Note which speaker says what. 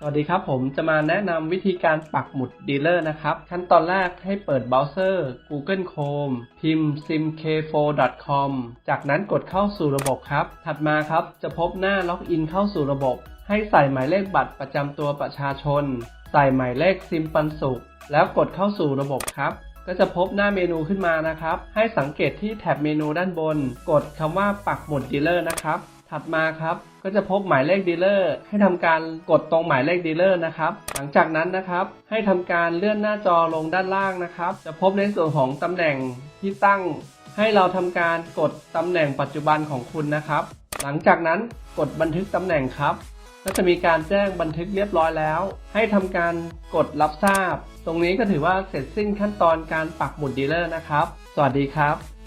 Speaker 1: สวัสดีครับผมจะมาแนะนำวิธีการปักหมุดดีลเลอร์นะครับ ขั้นตอนแรกให้เปิดเบราว์เซอร์ Google Chrome พิมพ์ simk4.com จากนั้นกดเข้าสู่ระบบครับ ถัดมาครับจะพบหน้าล็อกอินเข้าสู่ระบบ ให้ใส่หมายเลขบัตรประจำตัวประชาชน ใส่หมายเลขซิมปันสุข แล้วกดเข้าสู่ระบบครับ ก็จะพบหน้าเมนูขึ้นมานะครับ ให้สังเกตที่แท็บเมนูด้านบน กดคำว่าปักหมุดดีลเลอร์นะครับ ถัดมาครับก็จะพบหมายเลขดีลเลอร์ให้ทำการกดตรงหมายเลขดีลเลอร์นะครับ หลังจากนั้นนะครับ ให้ทำการเลื่อนหน้าจอลงด้านล่างนะครับ จะพบในส่วนของตำแหน่งที่ตั้ง ให้เราทำการกดตำแหน่งปัจจุบันของคุณนะครับ หลังจากนั้นกดบันทึกตำแหน่งครับ ก็จะมีการแจ้งบันทึกเรียบร้อยแล้ว ให้ทำการกดรับทราบ ตรงนี้ก็ถือว่าเสร็จสิ้นขั้นตอนการปักหมุดดีลเลอร์นะครับ สวัสดีครับ